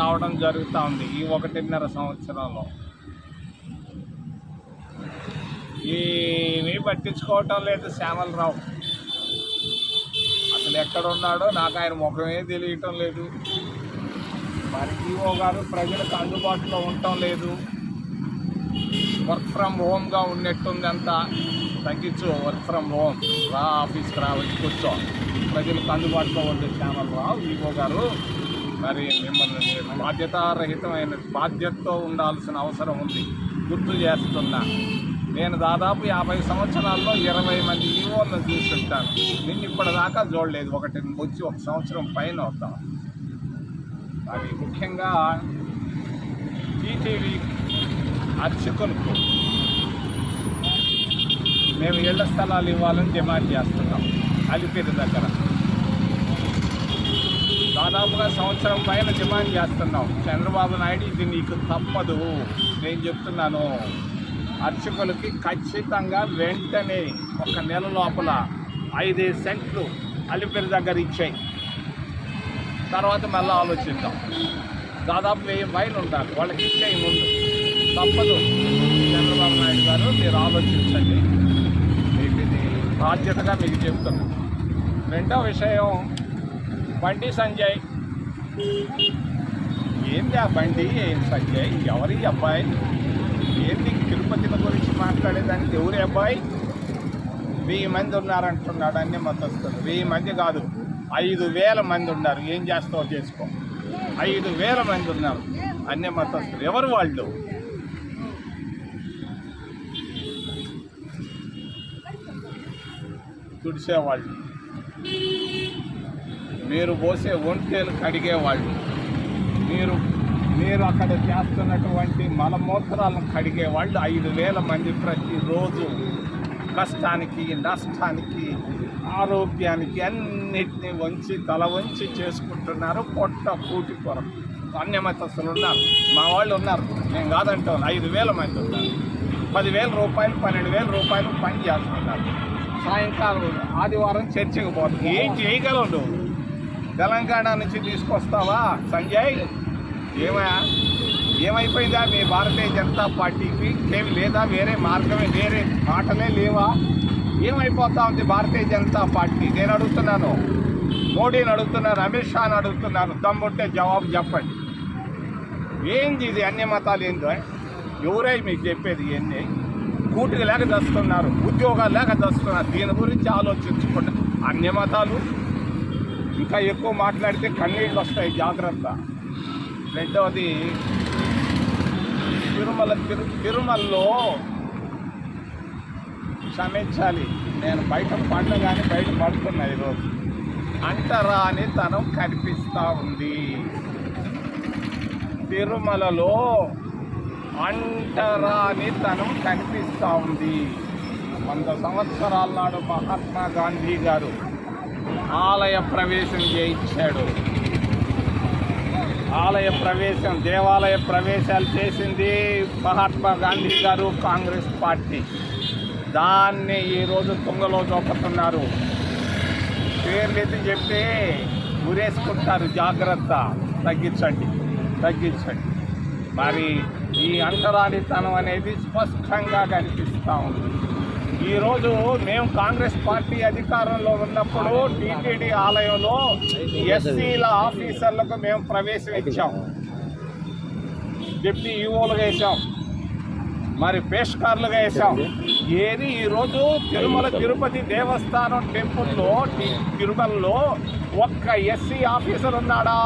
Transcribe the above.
రావడం జరుగుతూ ఉంది ఈ ఒకటిన్నర సంవత్సరంలో. ఏమీ పట్టించుకోవటం లేదు శ్యామలరావు. అసలు ఎక్కడ ఉన్నాడో నాకు ఆయన ముఖమే తెలియటం లేదు. మరి ఈఓ గారు ప్రజలకు అందుబాటులో ఉండటం లేదు. వర్క్ ఫ్రమ్ హోమ్గా ఉన్నట్టుంది అంతా తగ్గించు వర్క్ ఫ్రమ్ హోమ్. రా ఆఫీస్కి రా వచ్చి కూర్చో. ప్రజలకు అందుబాటులో ఉండే శ్యామలరావు ఈఓ గారు మరి మిమ్మల్ని బాధ్యతారహితమైన బాధ్యతతో ఉండాల్సిన అవసరం ఉంది. గుర్తు చేస్తున్నా. నేను దాదాపు యాభై సంవత్సరాల్లో ఇరవై మంది ఈవోలను చూస్తుంటాను నిన్ను ఇప్పటిదాకా చూడలేదు. ఒకటి వచ్చి ఒక సంవత్సరం పైన అవుతాం అది ముఖ్యంగా టీటీవీ అర్చకులకు మేము ఇళ్ళ స్థలాలు ఇవ్వాలని డిమాండ్ చేస్తున్నాం. అలిపిరి దగ్గర. దాదాపుగా సంవత్సరం పైన డిమాండ్ చేస్తున్నాం. చంద్రబాబు నాయుడు ఇది నీకు తప్పదు. నేను చెప్తున్నాను. అర్చకులకి ఖచ్చితంగా వెంటనే ఒక నెల లోపల ఐదేసి సెంట్లు అలిపిరి దగ్గర ఇచ్చాయి. తర్వాత మళ్ళీ ఆలోచిద్దాం. దాదాపు వెయ్యి పైన ఉంటారు వాళ్ళకి ఇచ్చేయి ముందు. తప్పదు. చంద్రబాబు నాయుడు గారు మీరు ఆలోచించండి. మీకు ఇది బాధ్యతగా మీకు చెప్తున్నాను. రెండో విషయం బండి సంజయ్. ఏంది ఆ బండి? ఏం సంజయ్? ఎవరి అబ్బాయి? ఏంది తిరుపతిల గురించి మాట్లాడేదానికి ఎవరి అబ్బాయి? వెయ్యి మంది ఉన్నారంటున్నాడు అన్ని మతస్థులు. వెయ్యి మంది కాదు ఐదు వేల మంది ఉన్నారు. ఏం చేస్తావు చేసుకో. ఐదు వేల మంది ఉన్నారు అన్ని మతస్థులు. ఎవరు వాళ్ళు? తుడిసేవాళ్ళు. మీరు పోసే ఒంటేలు కడిగేవాళ్ళు. మీరు మీరు అక్కడ చేస్తున్నటువంటి మలమూత్రాలను కడిగే వాళ్ళు ఐదు వేల మంది ప్రతిరోజు. కష్టానికి నష్టానికి ఆరోగ్యానికి అన్నిటినీ వంచి తల వంచి చేసుకుంటున్నారు పొట్ట కూటి కొరకు అన్యమతస్తులు ఉన్నారు. మా వాళ్ళు ఉన్నారు. నేను కాదంటాను. ఐదు వేల మంది ఉన్నారు. పదివేల రూపాయలు పన్నెండు వేల రూపాయలు పని చేస్తున్నారు. సాయంకాలం ఆదివారం చర్చకు పోతుంది ఏం చేయగలవు నువ్వు? తెలంగాణ నుంచి తీసుకొస్తావా సంజయ్? ఏమయ్యా? ఏమైపోయిందా? మీ భారతీయ జనతా పార్టీకి ఏమి లేదా? వేరే మార్గమే వేరే మాటలే లేవా? ఏమైపోతా ఉంది భారతీయ జనతా పార్టీ? నేను అడుగుతున్నాను. మోడీని అడుగుతున్నాను అమిత్ షాని అడుగుతున్నాను దమ్ముంటే జవాబు చెప్పండి. ఏంది ఇది? అన్ని మతాలు ఏందో ఎవరై మీకు చెప్పేది ఇవన్నీ? కూటికి లేక దస్తున్నారు ఉద్యోగాలు లేక దస్తున్నారు దీని గురించి ఆలోచించుకుంటారు అన్ని మతాలు ఇంకా ఎక్కువ మాట్లాడితే కన్నీళ్ళు వస్తాయి జాగ్రత్త. రెండవది తిరుమల తిరు తిరుమలలో క్షమించాలి. నేను బయట పడ్డ కానీ బయట పడుతున్నా ఈరోజు. అంటరాని తనం కనిపిస్తూ ఉంది. తిరుమలలో అంటరాని తనం కనిపిస్తూ ఉంది. వంద సంవత్సరాల నాడు మహాత్మా గాంధీ గారు ఆలయ ప్రవేశం చేయించాడు. ఆలయ ప్రవేశం దేవాలయ ప్రవేశాలు చేసింది మహాత్మా గాంధీ గారు కాంగ్రెస్ పార్టీ. దాన్ని ఈరోజు తుంగలో చూపుతున్నారు పేర్లు ఎత్తి చెప్తే గురేసుకుంటారు జాగ్రత్త. తగ్గించండి తగ్గించండి. మరి ఈ అంటరానితనం అనేది స్పష్టంగా కనిపిస్తూ ఉంది. ఈరోజు మేము కాంగ్రెస్ పార్టీ అధికారంలో ఉన్నప్పుడు టీటీడీ ఆలయంలో ఎస్సీల ఆఫీసర్లకు మేము ప్రవేశం ఇచ్చాం. డిప్యూటీ ఈఓలుగా వేసాం మరి పేష్కార్లుగా వేసాం ఏది ఈరోజు తిరుమల తిరుపతి దేవస్థానం టెంపుల్లో తిరుమలలో ఒక్క ఎస్సీ ఆఫీసర్ ఉన్నాడా?